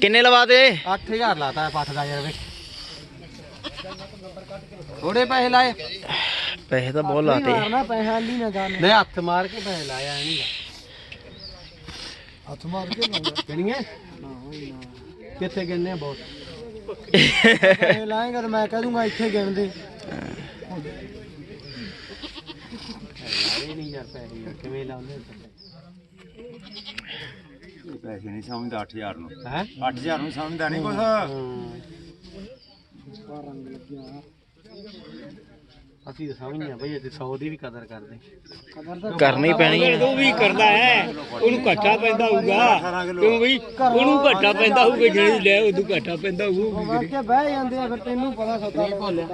ਕਿੰਨੇ ਲਵਾ ਦੇ 8000 ਲਾਤਾ ਪੱਠ ਦਾ ਯਾਰ ਵੇ ਥੋੜੇ ਪੈਸੇ ਲਾਏ। ਪੈਸੇ ਤਾਂ ਬਹੁਤ ਲਾਤੇ। ਮਾਰਨਾ ਪੈਸੇ ਆਲੀ ਨਾ ਜਾਣ। ਨਹੀਂ ਹੱਥ ਮਾਰ ਕੇ ਪੈਸੇ ਲਾਇਆ ਨਹੀਂ ਹੱਥ ਮਾਰ ਕੇ ਲਾਉਂਦਾ। ਕਿੰਨੀਆਂ ਕਿੱਥੇ ਗਿਣਨੇ ਬਹੁਤ। ਪੈਸੇ ਲਾਏਗਾ ਤਾਂ ਮੈਂ ਕਹਿ ਦੂੰਗਾ ਇੱਥੇ ਗਿਣ ਦੇ ਲਾਏ ਨਹੀਂ ਯਾਰ ਪੈਸੇ ਕਿਵੇਂ ਲਾਉਂਦੇ? ਪੈਸੇ ਨਹੀਂ ਸਮਝਦਾ 8000 ਨੂੰ। ਹੈ? 8000 ਨੂੰ ਸਮਝਦਾ ਨਹੀਂ ਕੁਛ। ਅਸੀਂ ਤਾਂ ਸਮਝਦੇ ਆ ਬਈ ਅਸੀਂ 100 ਦੀ ਵੀ ਕਦਰ ਕਰਦੇ। ਕਰਨੀ ਪੈਣੀ ਹੈ। ਉਹ ਵੀ ਕਰਦਾ ਹੈ ਉਹਨੂੰ ਘਾਟਾ ਪੈਂਦਾ ਹੋਊਗਾ। ਕਿਉਂ ਬਈ ਉਹਨੂੰ ਘਾਟਾ ਪੈਂਦਾ ਹੋਊਗਾ ਜਿਹੜੀ ਲੈ ਉਹਨੂੰ ਘਾਟਾ ਪੈਂਦਾ ਹੋਊਗਾ। ਵਾਕਿਆ ਬਹਿ ਜਾਂਦੇ ਆ ਫਿਰ ਤੈਨੂੰ ਪਤਾ ਸੌਦਾ ਨਹੀਂ ਭੁੱਲਿਆ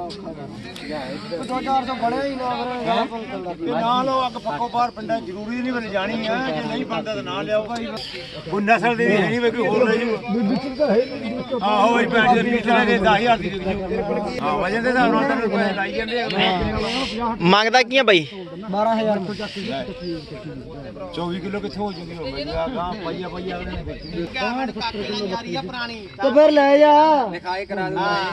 2400 ਬੜਿਆ ਹੀ ਨਾ ਫਿਰ ਗਾਹ ਪੰਕਲ ਦਾ ਨਾ ਲਓ ਅੱਗ ਪੱਕੋ ਬਾਹਰ ਪਿੰਡਾਂ ਜ਼ਰੂਰੀ ਨਹੀਂ ਬਣ ਜਾਣੀ ਆ ਜੇ ਨਹੀਂ ਬਣਦਾ ਤਾਂ ਨਾ ਲਿਆਓ ਭਾਈ ਉਹ ਨਸਲ ਦੀ ਵੀ ਨਹੀਂ ਵੇ ਕੋਈ ਹੋਰ ਲੈ ਜੂ ਆਹੋ ਭਾਈ ਭੈਣ ਦੇ ਪਿਛਲੇ ਦੇ 10000 ਦੀ ਹਾਂ ਵਜਨ ਦੇ ਹਿਸਾਬ ਨਾਲ ਤਾਂ ਪੈਸੇ ਲਾਈ ਜਾਂਦੇ ਆ। ਮੰਗਦਾ ਕੀ ਆ ਬਾਈ? 12000 ਤੋਂ ਚੱਕ 24 ਕਿਲੋ ਕਿੱਥੇ ਹੋ ਜੂਗੀ ਆ ਗਾਂ ਪਈਆ ਪਈਆ ਅਗਲੇ ਨੇ ਵੇਚਣੀ ਤੇ ਫਿਰ ਲੈ ਜਾ।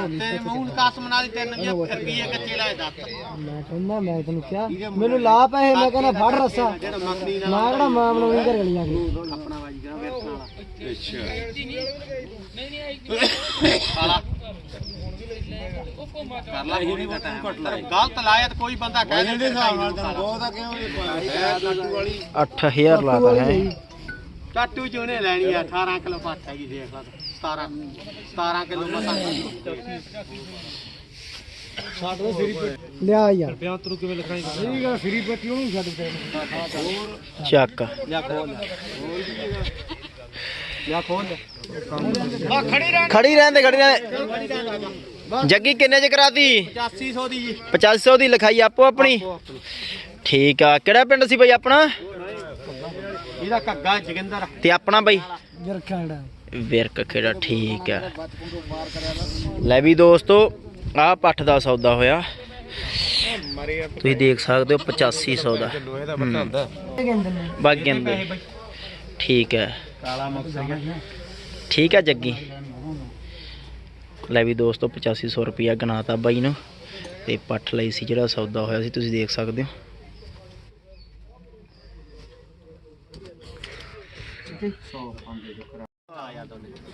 ਤੇ ਮੂਲ ਕਾਸਮ ਨਾਲ 3000 ਰੁਪਏ ਕੱਚੇ ਲਾਏ ਦੱਸ ਮੈਂ ਕਹਿੰਦਾ ਮੈਂ ਤੈਨੂੰ ਕਿਹਾ ਮੈਨੂੰ ਲਾ ਪੈਸੇ ਮੈਂ ਕਹਿੰਦਾ ਫੜ ਰੱਸਾ। ਮੈਂ ਕਿਹੜਾ ਮਾਮਲਾ ਨਹੀਂ ਕਰ ਗਲੀਆਂ ਆਪਣਾ ਵਾਜੀ ਕਰਾ ਵੇਰਥਾਂ ਵਾਲਾ ਗਲਤ ਲਾਇਆ ਤਾਂ ਕੋਈ ਬੰਦਾ ਕਹਿ ਦੇ ਹਿਸਾਬ ਨਾਲ ਤਾਂ ਬਹੁਤ ਆ ਕਿਉਂ ਇਹ ਪਾਇਆ ਲੱਟੂ ਵਾਲੀ 8000 ਲਾਤਾ ਹੈ। ਟਾਟੂ ਚ ਉਹਨੇ ਲੈਣੀ ਆ 18 ਕਿਲੋ ਪੱਠ ਹੈਗੀ ਦੇਖ ਲਾ 17 17 ਕਿਲੋ ਮਸਾਂ ਲਿਆ ਯਾਰ। ਠੀਕ ਆ ਫਰੀ ਪੱਟੀ ਉਹਨੂੰ ਛੱਡ ਦੇ। ਚੱਕ। ਲਿਆ ਖੋਲ। ਲਿਆ ਖੋਲ। ਖੜੀ ਰਹਿੰਦੇ ਖੜੀ ਰਹਿੰਦੇ ਜੱਗੀ ਕਿੰਨੇ ਚ ਕਰਾਤੀ? 8500 ਦੀ ਜੀ। 8500 ਦੀ ਲਿਖਾਈ ਆਪੋ ਆਪਣੀ। ਠੀਕ ਆ ਕਿਹੜਾ ਪਿੰਡ ਸੀ ਬਾਈ ਆਪਣਾ? ਇਹਦਾ ਘੱਗਾ ਜਗਿੰਦਰ। ਤੇ ਆਪਣਾ ਬਾਈ? ਵਿਰਕ ਖੇੜਾ ਠੀਕ ਆ। ਲੈ ਵੀ ਦੋਸਤੋ ਆਹ ਪੱਠ ਦਾ ਸੌਦਾ ਹੋਇਆ। ਤੁਸੀਂ ਦੇਖ ਸਕਦੇ ਹੋ 8500 ਦਾ। ਲੋਹੇ ਦਾ ਬੱਟਾ ਹੁੰਦਾ ਠੀਕ ਹੈ ਕਾਲਾ ਮੁਕਤਰੀਆ ਠੀਕ ਹੈ ਜੱਗੀ। ਲੈ ਵੀ ਦੋਸਤੋ 8500 ਰੁਪਿਆ ਗਨਾਤਾ ਬਾਈ ਨੂੰ ਤੇ ਪੱਠ ਲਈ ਸੀ ਜਿਹੜਾ ਸੌਦਾ ਹੋਇਆ ਸੀ ਤੁਸੀਂ ਦੇਖ ਸਕਦੇ ਹੋ।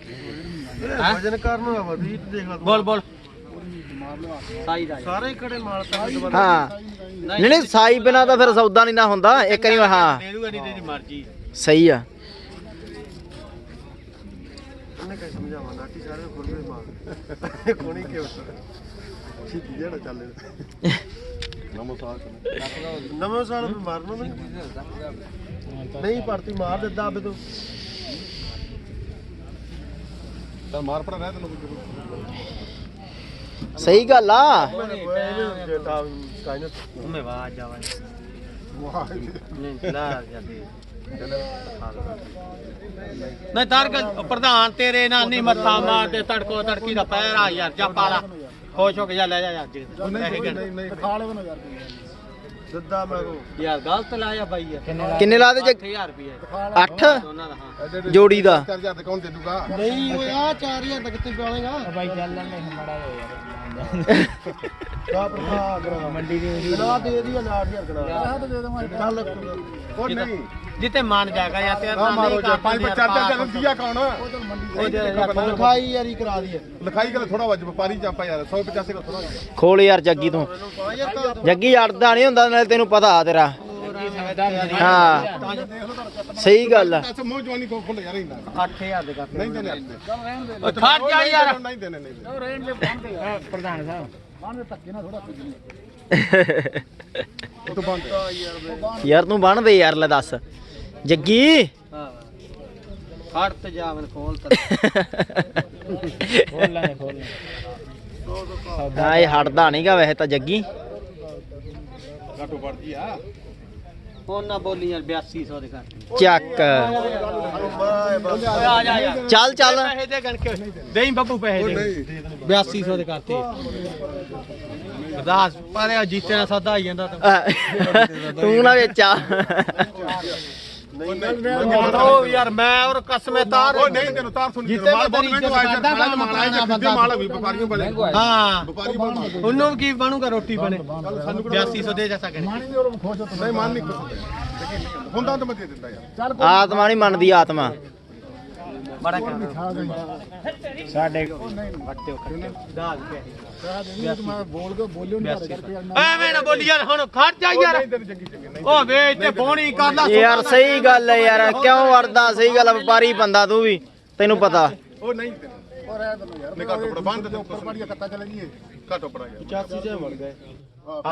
ਵਜਨ ਕਰਨ ਨੂੰ ਵਧੀ ਦੇਖ ਲਾ ਬੋਲ ਬੋਲ। ਸਾਈ ਦਾ ਸਾਰੇ ਕੜੇ ਮਾਲ ਤਾਂ ਹਾਂ। ਨਹੀਂ ਨਹੀਂ ਸਾਈ ਬਿਨਾ ਤਾਂ ਫਿਰ ਸੌਦਾ ਨਹੀਂ ਨਾ ਹੁੰਦਾ ਇੱਕ ਹਾਂ। ਨਹੀਂ ਤੇਰੀ ਮਰਜ਼ੀ। ਸਹੀ ਆ। ਉਹਨੇ ਕਹੀ ਸਮਝਾਵਾਂ ਨਾਟੀ ਸਾਰੇ ਖੁੱਲੇ ਮਾਰ ਕੋਣੀ ਕਿਉਂ ਛਿੱਕੀ ਜਿਹੜਾ ਚੱਲੇ ਨਮੋ ਸਾਲ ਨਮੋ ਸਾਲ ਮੈਂ ਮਾਰਨਾ ਨਹੀਂ। ਨਹੀਂ ਪੜਤੀ ਮਾਰ ਦਿੱਤਾ ਅਬੇ ਤੂੰ। ਤਾਂ ਮਾਰ ਪੜਾ ਰਹਿ ਤੈਨੂੰ ਸਹੀ ਗੱਲ ਆ। ਮੈਂ ਵਾਜ ਜਾਵਾਂ ਨਹੀਂ ਲਾ ਜਾਂਦੀ। ਨਹੀਂ ਦਰਗ ਪ੍ਰਧਾਨ ਤੇਰੇ ਨਾਲ ਨਹੀਂ ਮੱਥਾ ਮਾਰਦੇ ਤੜਕੋ ਤੜਕੀ ਦਾ ਪੈਰ ਆ ਯਾਰ ਜਾ ਪਾਲਾ। ਖੁਸ਼ ਹੋ ਕੇ ਜਾ ਲੈ ਜਾ ਯਾਰ ਜੀ ਲੈ ਦਿੱਦਾ ਮੈਂ ਕੋ ਯਾਰ ਗਲਤ ਲਾਇਆ ਬਾਈ ਯਾਰ। ਕਿੰਨੇ ਲਾ ਦੇ 8000 ਰੁਪਏ 8 ਦੋਨਾਂ ਦਾ ਹਾਂ। ਜੋੜੀ ਦਾ। 4000 ਤੇ ਕੌਣ ਦੇ ਦੂਗਾ? ਨਹੀਂ ਓਏ ਆ 4000 ਤੱਕ ਕਿੱਥੇ ਪਾਲੇਗਾ। ਬਾਈ ਚੱਲ ਲੈਣੇ ਮੜਾ ਯਾਰ। ਮੰਡੀ ਦੀ ਗਣਾ ਦੇ ਦੀ 8000 ਗਣਾ ਦੇ ਦਵਾਂ ਚੱਲ ਉਹ ਨਹੀਂ। ਜਿੱਤੇ ਮਨ ਜਾਗਾ ਯਾਰ ਤੇ ਆ ਮਾਰੋ ਜਾ ਪੰਜ ਚਾਰ ਚਾਰ ਦਿਆ ਕੌਣ? ਲਿਖਾਈ ਯਾਰੀ ਕਰਾ ਦੀ ਲਿਖਾਈ ਕਰ ਥੋੜਾ ਵੱਜ ਵਪਾਰੀ ਚਾਪਾ ਯਾਰ 185 ਕਰ ਥੋੜਾ ਖੋਲ ਯਾਰ ਜੱਗੀ ਤੂੰ। ਜੱਗੀ ਅੜਦਾ ਨਹੀਂ ਹੁੰਦਾ ਨਾਲੇ ਤੈਨੂੰ ਪਤਾ ਆ ਤੇਰਾ। ਹਾਂ। ਸਹੀ ਗੱਲ ਆ। ਅੱਛਾ ਮੋਹ ਜਵਾਨੀ ਕੋ ਖੁੱਲ ਯਾਰ ਇੰਨਾ 8000 ਦੇ ਕਰ ਨਹੀਂ ਦੇਣੇ ਆਪਣੇ। ਉਹ ਖੜ ਜਾ ਯਾਰ। ਨਹੀਂ ਦੇਣੇ ਨਹੀਂ ਪ੍ਰਧਾਨ ਸਾਹਿਬ। ਉਹ ਤੋਂ ਬੰਦ ਯਾਰ ਤੂੰ ਬਣ ਦੇ ਯਾਰ ਲੈ ਦੱਸ। ਜੱਗੀ। ਖੜ ਤੇ ਜਾਵਨ ਖੋਲ ਤਾ। ਖੋਲ ਲੈ ਖੋਲ ਲੈ ਹਾਂ ਇਹ ਹਟਦਾ ਨਹੀਂਗਾ ਵੈਸੇ ਤਾਂ ਜੱਗੀ। ਘਾਟੋ ਪੜਦੀ ਆ। ਹੁਣ ਨਾ ਬੋਲੀ ਯਾਰ 8200 ਦੇ ਕਰ ਚੱਕ। ਓਏ ਆ ਜਾ ਯਾਰ ਚੱਲ ਚੱਲ। ਪੈਸੇ ਦੇ ਗਣ ਕੇ। ਦੇਈ ਬੱਬੂ ਪੈਸੇ ਦੇ। 8200 ਦੇ ਕਰਤੇ ਅਰਦਾਸ ਪਰ ਇਹ ਜੀਤੇ ਨਾਲ ਸੌਦਾ ਆਈ ਜਾਂਦਾ ਤਾਂ। ਨਾ ਵਿੱਚ। ਆ ਉਹ ਯਾਰ ਮੈਂ ਔਰ ਕਸਮੇ ਤਾਰ। ਉਹ ਨਹੀਂ ਤੈਨੂੰ ਤਾਰ ਸੁਣ ਜਿੱਤੇ ਮਾਲ ਬਹੁਤ ਤੇਰੀ ਮਹਿੰਗਾ ਆਇਆ ਇੱਜ਼ਤ ਮਾਲ ਮਾਲ ਆਇਆ ਕਰਦਾ ਜਿੱਤੇ ਮਾਲ ਵੀ ਵਪਾਰੀਆਂ ਬਣੇ ਹਾਂ। ਵਪਾਰੀ ਬਣ ਉਹਨੂੰ ਕੀ ਬਣੂਗਾ ਰੋਟੀ ਬਣੇ? 8200 ਦੇ ਜਾ ਸਕਦੇ ਨਹੀਂ ਮਾਨ ਨਹੀਂ ਕੁਛ ਹੁੰਦਾ। ਤਾਂ ਮੈਂ ਦੇ ਦਿੰਦਾ ਯਾਰ। ਆਤਮਾ ਨਹੀਂ ਮੰਨਦੀ ਆਤਮਾ। ਬੜਾ ਸਾਡੇ ਦਾਲ ਐਵੇਂ ਨਾ ਬੋਲੀ ਯਾਰ ਹੁਣ ਖੜ ਜਾ ਯਾਰ। ਉਹ ਵੇਚ ਤੇ ਫੋਨੀ ਕਰ ਲਾ ਯਾਰ ਸਹੀ ਗੱਲ ਹੈ ਯਾਰ ਕਿਉਂ ਵਰਦਾ ਸਹੀ ਗੱਲ ਆ, ਵਪਾਰੀ ਬੰਦਾ ਤੂੰ ਵੀ ਤੈਨੂੰ ਪਤਾ। ਉਹ ਨਹੀਂ ਯਾਰ ਘੱਟ ਉੱਪਰ ਬੰਦ ਤੇ ਉੱਪਰ ਬੜੀਆ ਕੱਤਾ ਚਲੇ ਗਈ ਘੱਟ ਉੱਪਰ ਆ ਯਾਰ 85 ਚ ਵੜ ਗਏ।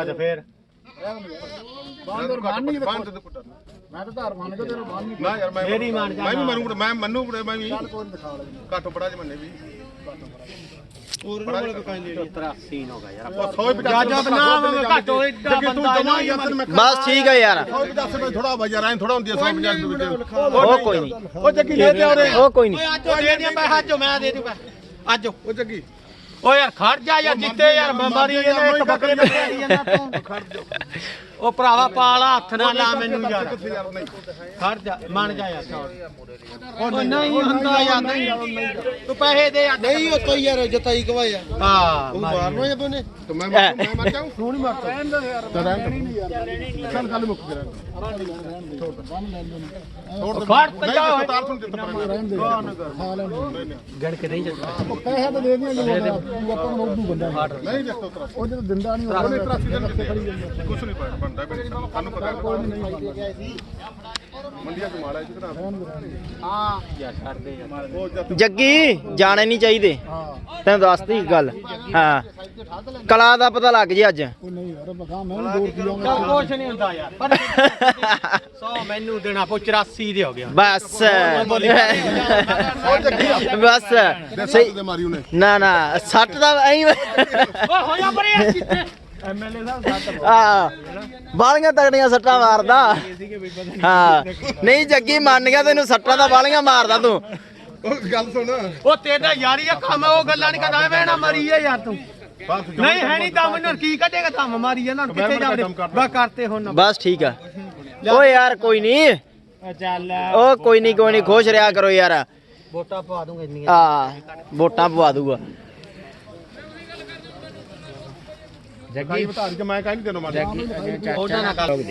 ਅੱਜ ਫੇਰ। ਬੰਦ ਬੰਦ ਬੰਦ ਤੇ ਪੁੱਟਰ ਮੈਂ ਤਾਂ ਧਾਰ ਮੰਨ ਕੇ ਤੈਨੂੰ ਬੰਨ ਨਹੀਂ ਨਾ ਯਾਰ ਮੈਂ ਮੇਰੀ ਮਾਨ ਜਾ ਮੈਂ ਵੀ ਮਰੂੰਗਾ ਮੈਂ ਮੰਨੂ ਮੈਂ ਵੀ। ਕੋਈ ਦਿਖਾ ਲੈ ਘੱਟ ਉੱਪਰ ਆ ਜਮਨੇ ਵੀ ਪੂਰਨ ਕੋਲ ਕਹਿੰਦੇ 83 ਹੋ ਗਿਆ ਯਾਰ ਉਹ 150 ਜਾ ਜਾ ਬਣਾ ਮੈਂ ਘੱਟ ਹੋਏ ਏਡਾ ਬੰਦਾ ਹੈ ਨਾ ਯਾਰ ਮੈਂ ਬਸ ਠੀਕ ਹੈ ਯਾਰ। 150 ਰੁਪਏ ਥੋੜਾ ਵਾ ਯਾਰ ਐਂ ਥੋੜਾ ਹੁੰਦੀ ਆ 150 ਰੁਪਏ ਉਹ ਕੋਈ ਨਹੀਂ। ਉਹ ਜੱਗੀ ਲੈ ਤੇ ਆਉਰੇ ਉਹ ਕੋਈ ਨਹੀਂ। ਓਏ ਅੱਜ ਦੇ ਦੇ ਪੈਸਾ ਅੱਜ ਮੈਂ ਦੇ ਦੂ ਪੈਸਾ ਅੱਜ। ਉਹ ਜੱਗੀ। ਓ ਯਾਰ ਖੜ ਜਾ ਯਾਰ ਜਿੱਤੇ ਯਾਰ ਬਿਮਾਰੀ ਇਹਨੇ ਇੱਕ ਬੱਕਰੇ ਪੈਰੀ ਜਾਂਦਾ। ਤੂੰ ਖੜ ਜਾ। ਉਹ ਭਰਾਵਾ ਪਾਲਾ ਹੱਥ ਨਾ ਲਾ ਮੈਨੂੰ ਯਾਰ। ਖੜ ਜਾ ਮੰਨ ਜਾ ਯਾਰ ਉਹ ਨਹੀਂ ਹੁੰਦਾ ਯਾਰ ਨਹੀਂ ਤੂੰ ਪੈਸੇ ਦੇ ਯਾਰ ਨਹੀਂ ਉਹ ਕੋਈ ਯਾਰ ਜਤਾਈ ਕਵਾਇਆ ਹਾਂ ਮਾਰਨੋ ਜਾਂ ਬਨੇ ਤੇ ਮੈਂ ਮੈਂ ਮਰ ਜਾਊਂ? ਤੂੰ ਨਹੀਂ ਮਾਰਦਾ। ਰਹਿਣ ਦੇ ਯਾਰ ਰਹਿਣ ਨਹੀਂ ਯਾਰ ਚੱਲ ਗੱਲ ਮੁੱਕ ਗਿਆ ਛੋੜ ਦੇ। ਖੜ ਤੇ ਜਾ। ਤਾਰ ਸੁਣ ਦਿੱਤਾ ਦੇ। ਗਣ ਕੇ ਨਹੀਂ ਜਾਂਦਾ ਪੈਸੇ ਤਾਂ ਦੇ ਜਦੋਂ ਤੂੰ ਆਪਾਂ ਮੌਜੂ ਬੰਦਾ। ਨਹੀਂ ਦੇਖੋ ਉਹ ਜਦੋਂ ਦਿੰਦਾ ਨਹੀਂ ਉਹਨੇ ਉਹ ਤਰਾਸੀ ਦਿਨ ਦਿੱਤੇ ਕੁਛ ਨਹੀਂ ਪਾਇਆ ਬਣਦਾ ਬਈ ਸਾਨੂੰ ਪਤਾ ਮੰਡੀਆਂ ਚ ਮਾੜਾ ਇਸ ਤਰ੍ਹਾਂ ਯਾਰ ਛੱਡ ਦੇ ਯਾਰ ਉਹ ਜਦ ਜੱਗੀ ਜਾਣੇ ਨਹੀਂ ਚਾਹੀਦੇ। ਹਾਂ ਤੈਨੂੰ ਦੱਸਦੀ ਗੱਲ। ਹਾਂ। ਕਲਾ ਦਾ ਪਤਾ ਲੱਗ ਜੇ ਅੱਜ। ਉਹ ਨਹੀਂ ਯਾਰ ਬਗਾ ਮੈਂ ਦੋ ਰੁਪਈਆ ਚੱਲ ਕੁਛ ਨਹੀਂ ਹੁੰਦਾ ਯਾਰ। ਪਰ 100 ਮੈਨੂੰ ਦੇਣਾ ਪੋ 84 ਦੇ ਹੋ ਗਿਆ। ਬਸ। ਬਸ। ਸਹੀ ਨਾ ਨਾ। ਸੱਟ ਦਾ ਐਂ ਓਏ ਹੋਇਆ ਪਰੇ ਕਿੱਥੇ ਐਮਐਲਏ ਸਾਹਿਬ ਆ ਬਾਲੀਆਂ ਤਗੜੀਆਂ ਸੱਟਾਂ ਮਾਰਦਾ। ਹਾਂ। ਨਹੀਂ ਜੱਗੀ ਮੰਨ ਗਿਆ ਤੈਨੂੰ ਸੱਟਾਂ ਦਾ ਬਾਲੀਆਂ ਮਾਰਦਾ ਤੂੰ। ਉਹ ਗੱਲ ਸੁਣ। ਉਹ ਤੇਰਾ ਯਾਰੀ ਆ ਕੰਮ ਉਹ ਗੱਲਾਂ ਨਹੀਂ ਕਰਦਾ। ਐਵੇਂ ਨਾ ਮਰੀ ਏ ਯਾਰ ਤੂੰ। ਬਸ ਨਹੀਂ ਹੈ ਨਹੀਂ ਦਮ ਨੂੰ ਕੀ ਕੱਢੇਗਾ ਦਮ ਮਾਰੀ ਜਾਂਦਾ ਹੁਣ ਕਿੱਥੇ ਜਾਵੜੇ? ਬਾ ਕਰਤੇ ਹੁਣ। ਬਸ ਠੀਕ ਆ। ਓ ਯਾਰ ਕੋਈ ਨਹੀਂ। ਚੱਲ। ਓ ਕੋਈ ਨਹੀਂ ਕੋਈ ਨਹੀਂ। ਖੁਸ਼ ਰਿਹਾ ਕਰੋ ਯਾਰ। ਵੋਟਾਂ ਪਵਾ ਦੂੰਗਾ ਇੰਨੀਆਂ। ਆ ਵੋਟਾਂ ਪਵਾ ਦੂਗਾ। ਜੱਗੀ ਬਤਾ ਕੇ ਮੈਂ ਕਹਿੰਦੀ ਤੈਨੂੰ ਮਾਰ ਉਹਨਾਂ ਨਾਲ ਗੱਲ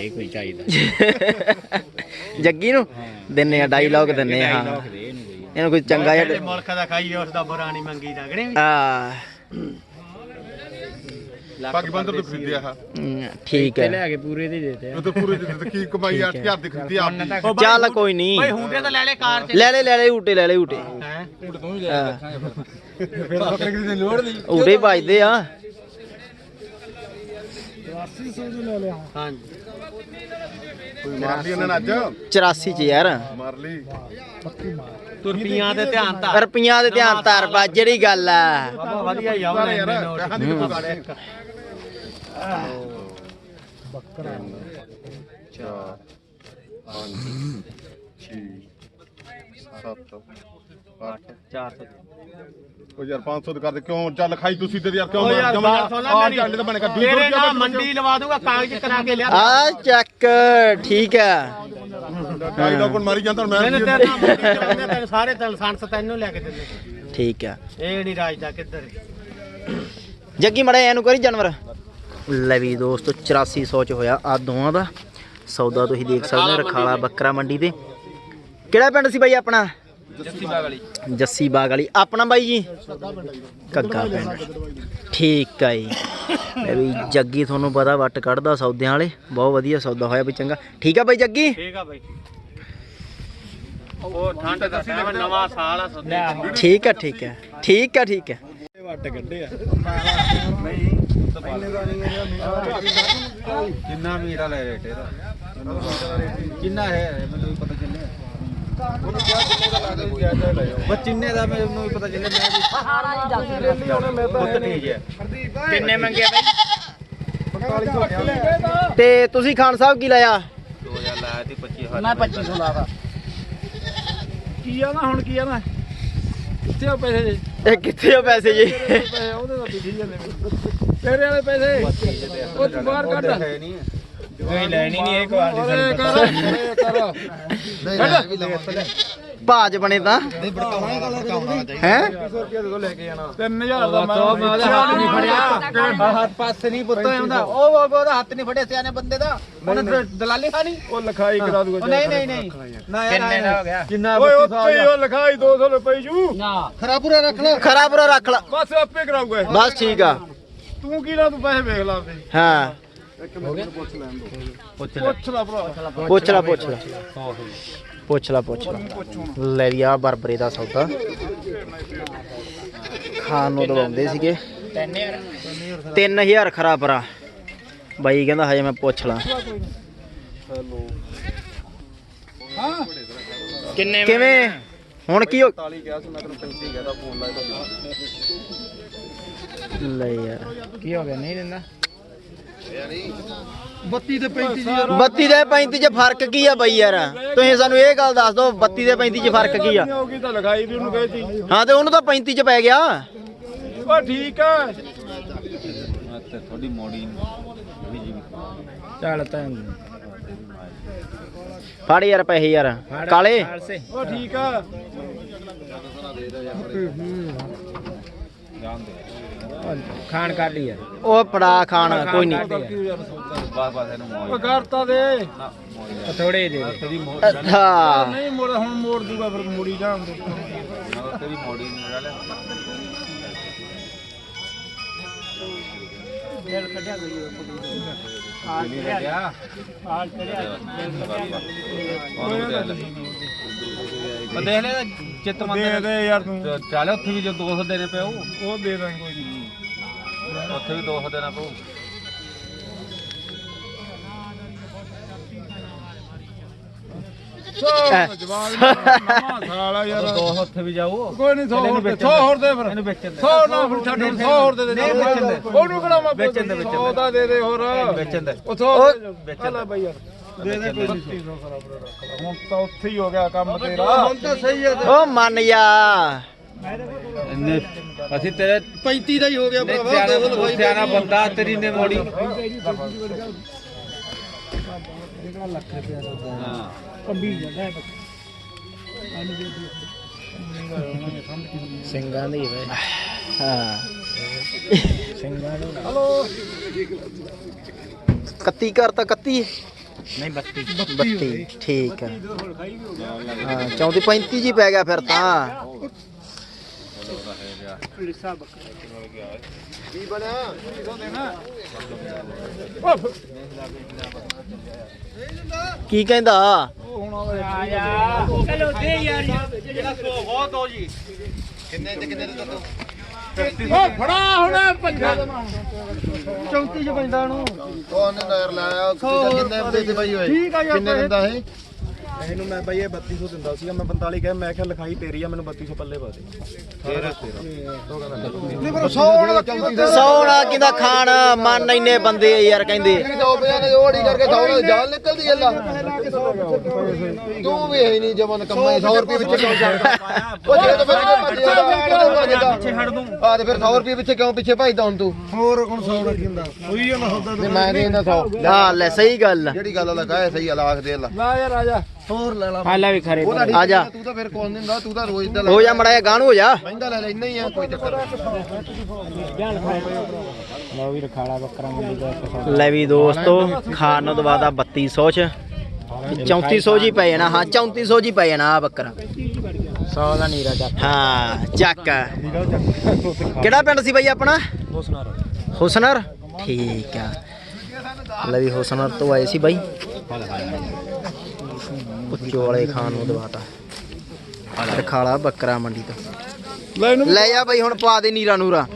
ਜੱਗੀ ਨੂੰ ਦਿੰਨੇ ਆ ਡਾਇਲੌਗ ਦਿੰਨੇ ਆ ਹਾਂ। ਇਹਨੂੰ ਕੋਈ। ਚੰਗਾ ਜਿਹਾ ਮੁਲਕ ਦਾ ਖਾਈ ਉਸ ਦਾ ਬੁਰਾ ਨਹੀਂ ਮੰਗੀ ਲੱਗਣੇ ਵੀ ਆ ਬਾਕੀ ਬੰਦਰ ਤੋਂ ਖਰੀਦਿਆ ਆ। ਹਮ, ਠੀਕ ਹੈ। ਕੇ ਪੂਰੇ ਦੇ ਦੇਤੇ ਉਹ ਤਾਂ ਪੂਰੇ ਦੀ ਤਾਂ ਕੀ ਕਮਾਈ 8000 ਦੀ ਖਰੀਦੀ ਆਪ ਚੱਲ ਕੋਈ ਨਹੀਂ। ਓਏ ਹੁੰਦੇ ਤਾਂ ਲੈ ਲੈ ਕਾਰ ਚ। ਲੈ ਲੈ ਲੈ ਲੈ ਊਟੇ ਲੈ ਲੈ ਊਟੇ। ਹੈ। ਫਿਰ। ਬੱਕਰੇ ਦੀ ਲੋੜ ਨਹੀਂ। ਊਟੇ ਵੱਜਦੇ ਆ। 80 ਸੌ ਲੈ ਲਿਆ ਹਾਂਜੀ। ਮਾਰ ਲਈ ਇਹਨਾਂ ਨੇ ਅੱਜ? 84 ਚ ਯਾਰ। ਮਾਰ ਲਈ ਪੱਕੀ ਮਾਰ ਤੁਰਪੀਆਂ ਤੇ ਧਿਆਨ ਧਰ। ਰੁਪਈਆਂ ਦੇ ਧਿਆਨ ਧਰ ਬਾ ਜਿਹੜੀ ਗੱਲ ਆ। ਬਾਬਾ ਵਧੀਆ ਯਾਰ ਨੋਟ ਪੈਸਾ ਨਹੀਂ ਕੋਈ ਗਾੜੇ ਬੱਕਰਾ। ਚਾਰ ਪੰਜ ਛੇ ਸੱਤ। ਅੱਠ 400 ਉਹ ਯਾਰ 500 ਦੇ ਕਰਦੇ ਕਿਉਂ ਚੱਲ ਖਾਈ ਤੁਸੀਂ ਤੇ ਯਾਰ? ਕਿਉਂ ਓ ਯਾਰ ਜਮਾਂ- ਗੱਲ ਸੁਣ ਲੈ ਆਹ ਮੇਰੀ। ਚੱਲ ਤਾਂ ਬਣੇਗਾ 200 ਤੇਰੇ ਰੁਪਏ ਨਾਲ ਮੰਡੀ ਲਵਾ ਦੂੰਗਾ ਕਾਗਜ਼ ਕਰਾ ਕੇ ਲਿਆ। ਆ ਚੱਕ ਠੀਕ ਆ। ਢਾਈ ਦਾ ਕੋਣ ਮਾਰੀ ਜਾਂਦਾ ਹੁਣ ਮੈਂ ਮੈਨੇ ਤੇਰੇ ਨਾਲ ਮੰਡੀ ਲਵਾਉਂਦੇ ਤੈਨੂੰ ਸਾਰੇ ਤੈਨੂੰ ਲਾਇਸੈਂਸ ਤੈਨੂੰ ਲੈ ਕੇ ਦਿੰਦੇ ਠੀਕ ਆ। ਇਹ ਨਹੀਂ ਰਾਜ ਦਾ ਕਿੱਧਰ ਜੱਗੀ ਮੜਾ ਇਹਨੂੰ ਕਰੀ ਜਾਨਵਰ। ਲੈ ਵੀ ਦੋਸਤੋ 8400 ਚ ਹੋਇਆ ਆ ਦੋਵਾਂ ਦਾ। ਸੌਦਾ ਤੁਸੀਂ ਦੇਖ ਸਕਦੇ ਹੋ ਰਖਾਲਾ ਬੱਕਰਾ ਮੰਡੀ ਤੇ। ਕਿਹੜਾ ਪਿੰਡ ਸੀ ਬਾਈ ਆਪਣਾ? ਜੱਸੀ ਬਾਗ ਵਾਲੀ। ਜੱਸੀ ਬਾਗ ਵਾਲੀ। ਆਪਣਾ ਬਾਈ ਜੀ? ਕੱਗਾ ਪਿੰਡ। ਠੀਕ ਆ ਜੀ। ਲੈ ਵੀ ਜੱਗੀ ਤੁਹਾਨੂੰ ਪਤਾ ਵੱਟ ਕੱਢਦਾ ਸੌਦਿਆਂ ਵਾਲੇ। ਬਹੁਤ ਵਧੀਆ ਸੌਦਾ ਹੋਇਆ ਵੀ ਚੰਗਾ। ਠੀਕ ਆ ਬਾਈ ਜੱਗੀ? ਠੀਕ ਆ ਬਾਈ। ਉਹ ਠੰਡ ਦਾ ਟਾਈਮ ਨਵਾਂ ਸਾਲ ਆ ਸੋਦੇ ਠੀਕ ਆ ਠੀਕ ਆ। ਠੀਕ ਆ ਠੀਕ ਆ। ਕਿੰਨਾ ਮੀਰਾ ਲੈ ਰੇਟ ਇਹਦਾ? ਕਿੰਨਾ ਹੈ? ਮੈਨੂੰ ਪਤਾ ਉਹਨੂੰ ਕਿਹਾ ਕਿੰਨੇ ਦਾ ਲਾ ਦੇ ਕੋਈ ਆਜਾ ਲੈ ਜਾਓ ਬਸ ਕਿੰਨੇ ਦਾ ਮੈਨੂੰ ਵੀ ਪਤਾ ਚੱਲਿਆ ਮੈਂ ਵੀ ਪੁੱਤ ਠੀਕ ਹੈ ਕਿੰਨੇ ਮੰਗੇ ਬਾਈ? ਤੇ। ਤੁਸੀਂ ਖਾਨ ਸਾਹਿਬ ਕੀ ਲਾਇਆ? 2000 ਲਾਇਆ ਤੇ 25 ਮੈਂ 2500 ਲਾਦਾ ਕੀ ਆ ਨਾ ਹੁਣ ਕੀ ਆ ਨਾ? ਕਿੱਥੇ ਆ ਪੈਸੇ ਜੀ? ਇਹ ਕਿੱਥੇ ਆ ਪੈਸੇ ਜੀ? ਪੈਸੇ। ਉਹਦੇ ਦਾ ਦਿਖੀ ਜਾਂਦੇ ਤੇਰੇ ਵਾਲੇ ਪੈਸੇ। ਉਹ ਤੂੰ ਬਾਹਰ ਕੱਢ। ਹੈ ਨਹੀਂ ਲੈਣੀ ਨਹੀਂ ਇਹ ਕੁਆਲਿਟੀ ਭਾਜ ਬਣੇ ਤਾਂ। ਹੈ? 3000 ਦਾ ਮੈਂ ਹੱਥ ਨਹੀਂ ਫੜਿਆ। ਹੱਥ ਪਾਸੇ ਨਹੀਂ ਪੁੱਤ ਆਉਂਦਾ। ਉਹ ਉਹ ਉਹਦਾ ਹੱਥ ਨਹੀਂ ਫੜਿਆ ਸਿਆਣੇ ਬੰਦੇ ਦਾ। ਉਹਨੇ ਦਲਾਲੀ ਖਾਣੀ। ਉਹ ਲਿਖਾਈ ਕਰਾ ਦੂਗਾ ਨਹੀਂ ਨਹੀਂ ਨਹੀਂ। ਨਾ ਯਾਰ ਕਿੰਨੇ ਦਾ ਹੋ ਗਿਆ? ਕਿੰਨਾ ਓਏ ਉੱਤੇ ਉਹ ਲਿਖਾਈ 200 ਰੁਪਏ ਜੂ ਖਰਾ ਪੂਰਾ ਰੱਖ ਲੈ। ਖਰਾ ਬੁਰਾ ਰੱਖ ਲਾ। ਬਸ ਆਪੇ ਕਰਾਊਗਾ। ਬਸ ਠੀਕ ਆ। ਤੂੰ ਕੀ ਨਾ ਤੂੰ ਪੈਸੇ ਵੇਖ ਲਾ ਤੇ ਹਾਂ। ਪੁੱਛ ਲੈ ਭਰਾ। ਪੁੱਛ ਲਾ ਪੁੱਛ ਲਾ ਪੁੱਛ ਲਾ ਪੁੱਛ ਲਾ ਲੈ ਲਿਆ ਬਰਬਰੇ ਦਾ ਸੌਦਾ। ਖਾਣ ਨੂੰ ਦਵਾਉਂਦੇ ਸੀਗੇ। 3000 ਖਰਾ ਪਰਾ ਬਾਈ ਕਹਿੰਦਾ ਹਜੇ ਮੈਂ ਪੁੱਛ ਲਾਂ ਕਿੰਨੇ ਕਿਵੇਂ? ਹੁਣ ਕੀ ਹੋ 40 ਕਿਹਾ ਸੀ ਮੈਂ ਤੈਨੂੰ 35 ਕਹਿਦਾ ਫੋਨ ਲਾਇਆ ਲੈ ਯਾਰ। ਕੀ ਹੋ ਗਿਆ? ਨਹੀਂ ਦਿੰਦਾ? 32 ਤੇ 35 ਜੀ 32 ਦੇ 35 ਚ ਫ਼ਰਕ ਕੀ ਆ ਬਾਈ ਯਾਰ? ਤੁਸੀਂ ਸਾਨੂੰ ਇਹ ਗੱਲ ਦੱਸ ਦਿਓ 32 ਦੇ 35 ਚ ਫ਼ਰਕ ਕੀ ਆ? ਹੋਗੀ ਤਾਂ ਲਿਖਾਈ ਵੀ ਉਹਨੂੰ ਕਹੀ ਸੀ ਹਾਂ ਤੇ ਉਹਨੂੰ ਤਾਂ 35 ਚ ਪੈ ਗਿਆ। ਉਹ ਠੀਕ ਆ। ਚੱਲ ਤਾਂ ਫੜ ਯਾਰ ਪੈਸੇ ਯਾਰ। ਕਾਲੇ? ਉਹ ਠੀਕ ਆ। ਖਾਣ ਕਰ ਲਈ ਯਾਰ ਉਹ ਫੜਾ ਖਾਣ ਕੋਈ ਨਹੀਂ। ਉਹ ਕਰਤਾ ਦੇ। ਥੋੜੇ ਦੇ ਅੱਛਾ। ਨਹੀਂ ਮੋੜ ਹੁਣ ਮੋੜ ਦੂਗਾ ਫਿਰ ਮੋੜੀ ਜਾਣ ਦੇ। ਦੇਖ ਲੈ ਚਿੱਤ ਦੇ ਦੇ ਯਾਰ ਤੂੰ। ਚੱਲ ਉੱਥੇ ਵੀ ਜੋ 200 ਦੇਣੇ ਪਿਆ ਉਹ ਦੇ ਦਾਂਗੇ ਕੋਈ ਨਹੀਂ। ਉੱਥੇ ਵੀ 200 ਦੇਣਾ ਪਊ। ਸੋ ਜਵਾਬ ਨਵਾਂ ਸਾਲਾ ਯਾਰ। 200 ਉੱਥੇ ਵੀ ਜਾਊ ਕੋਈ ਨਹੀਂ 100 ਹੋਰ ਦੇ 100 ਹੋਰ ਦੇ ਫਿਰ। ਇਹਨੂੰ ਵੇਚਣ ਦੇ। 100 ਨਾ ਫਿਰ ਛੱਡ 100 ਹੋਰ ਦੇ ਦੇ ਉਹਨੂੰ ਕਿਹੜਾ ਮੈਂ ਵੇਚਣ ਦੇ, ਵੇਚਣ ਦੇ। 100 ਦਾ ਦੇ ਦੇ ਹੋਰ। ਵੇਚਣ ਦੇ। ਉਹ 100 ਵੇਚਣ ਲੈ ਬਈ ਯਾਰ। ਦੇ ਦੇ ਕੋਈ 300 ਖਰਾਬ ਰੱਖ ਲਾ ਹੁਣ ਤਾਂ ਉੱਥੇ ਹੀ ਹੋ ਗਿਆ ਕੰਮ ਤੇਰਾ। ਤਾਂ ਸਹੀ ਹੈ ਉਹ ਮੰਨ ਜਾ। ਇੰਨੇ ਅਸੀਂ ਤੇਰੇ 35 ਦਾ ਹੀ ਹੋ ਗਿਆ ਭਰਾਵਾ ਸਿਆਣਾ ਸਿਆਣਾ ਬੰਦਾ ਤੇਰੀ ਨੇ ਮੋੜੀ। ਹਾਂ ਸਿੰਘਾਂ ਦੀ ਵੇ। ਹਾਂ। ਸਿੰਘਾਂ ਨੂੰ ਹਲੋ। 31 ਘਰ ਤਾਂ 31 ਨਹੀਂ 32 32 ਠੀਕ ਹੈ ਹਾਂ 34 35 ਜੀ ਪੈ ਗਿਆ ਫਿਰ ਤਾਂ। ਕੀ ਬਣਿਆ ਕੀ ਕਹਿੰਦਾ? ਕਿੰਨੇ ਤੇ ਕਿੰਨੇ ਦੇ ਦੋ ਉਹ ਫੜਾ ਹੁਣ ਪੰਜਾ। 34 ਚ ਪੈਂਦਾ ਉਹਨੂੰ। ਉਹਨੇ ਨਜ਼ਰ ਲਾਇਆ ਕਿੰਨੇ ਦੇ ਦੇ ਬਾਈ ਹੋਏ? ਕਿੰਨੇ ਦਿੰਦਾ ਇਹ? ਇਹਨੂੰ ਮੈਂ ਬਈ ਇਹ 3200 ਦਿੰਦਾ ਸੀਗਾ ਮੈਂ 45 ਕਹਿ ਮੈਂ ਕਿਹਾ ਲਿਖਾਈ ਤੇਰੀ ਆ ਮੈਨੂੰ 3200 ਪੱਲੇ ਪਾ ਦੇ। ਨਹੀਂ ਪਰ 100 ਵਾਲਾ 34 ਦਾ ਸੌਣਾ ਕਿਦਾ ਖਾਣ? ਮਨ ਇੰਨੇ ਬੰਦੇ ਆ ਯਾਰ ਕਹਿੰਦੇ। 100 ਰੁਪਏ ਨੇ ਓੜੀ ਕਰਕੇ 100 ਨਾਲ ਜਾਨ ਨਿਕਲਦੀ ਗੱਲਾਂ ਤੂੰ ਵੀ ਹੈ ਨਹੀਂ ਜਮਨ ਕੰਮਾਂ 100 ਰੁਪਏ ਵਿੱਚ ਕਿਉਂ ਜਾਂਦਾ ਉਹ ਜੇ ਤਾਂ ਫਿਰ ਪਿੱਛੇ ਹਟ ਦੂੰ ਆ ਤੇ ਫਿਰ 100 ਰੁਪਏ ਪਿੱਛੇ ਕਿਉਂ ਪਿੱਛੇ ਭੱਜਦਾ ਹੁਣ ਤੂੰ? ਹੋਰ ਹੁਣ 100 ਦਾ ਕੀ ਹੁੰਦਾ? ਉਹੀ ਆ ਸੌਦਾ ਤੇ ਮੈਂ ਦੇ ਦਿੰਦਾ 100 ਹਾਂ ਲੈ ਸਹੀ ਗੱਲ ਆ। ਜਿਹੜੀ ਗੱਲ ਲਗਾਇਆ ਸਹੀ ਅਲਾਖ ਦੇ ਲਾ ਲਾ ਯਾਰ ਆ ਜਾ। ਹੋਰ ਲੈ ਲਾ। ਹਾਲਾ ਵੀ ਖਰੇ ਉਹਦਾ ਆ ਜਾ। ਤੂੰ ਤਾਂ ਫਿਰ ਕੋਲ ਨਹੀਂ ਹੁੰਦਾ ਤੂੰ ਤਾਂ ਰੋਜ਼ ਦਾ ਹੋ ਜਾ ਮੜਾ ਜਾ ਗਾਣ ਹੋ ਜਾ। ਮਹਿੰਗਾ ਲੈ ਲੈਣਾ ਹੀ ਆ ਕੋਈ ਚੱਕਰ ਲਓ ਵੀ ਰਖਾਲਾ ਬੱਕਰਾ ਮੰਡੀ ਦਾ ਲੈ ਵੀ ਦੋਸਤੋ ਖਾਣ ਨੂੰ ਦਵਾਦਾ 3200 ਚ। 3400 ਜੀ ਪੈ ਜਾਣਾ ਹਾਂ 3400 ਜੀ ਪੈ ਜਾਣਾ ਆ ਬੱਕਰਾ। 100 ਦਾ ਨੀਰਾ ਜਾ ਹਾਂ ਚੱਕ। ਕਿਹੜਾ ਪਿੰਡ ਸੀ ਬਾਈ ਆਪਣਾ? ਹੁਸਨਰ? ਠੀਕ ਆ। ਲੈ ਵੀ ਹੁਸਨਰ ਤੋਂ ਆਏ ਸੀ ਬਾਈ। ਉੱਚੋ ਵਾਲੇ ਖਾਣ ਨੂੰ ਦਵਾਤਾ। ਰਖਾਲਾ ਬੱਕਰਾ ਮੰਡੀ ਤੋਂ। ਲੈ ਜਾ ਬਾਈ ਹੁਣ ਪਾ ਦੇ ਨੀਰਾ ਨੂਰਾ।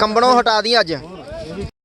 ਕੰਬਣੋਂ ਹਟਾ ਦੀ ਅੱਜ।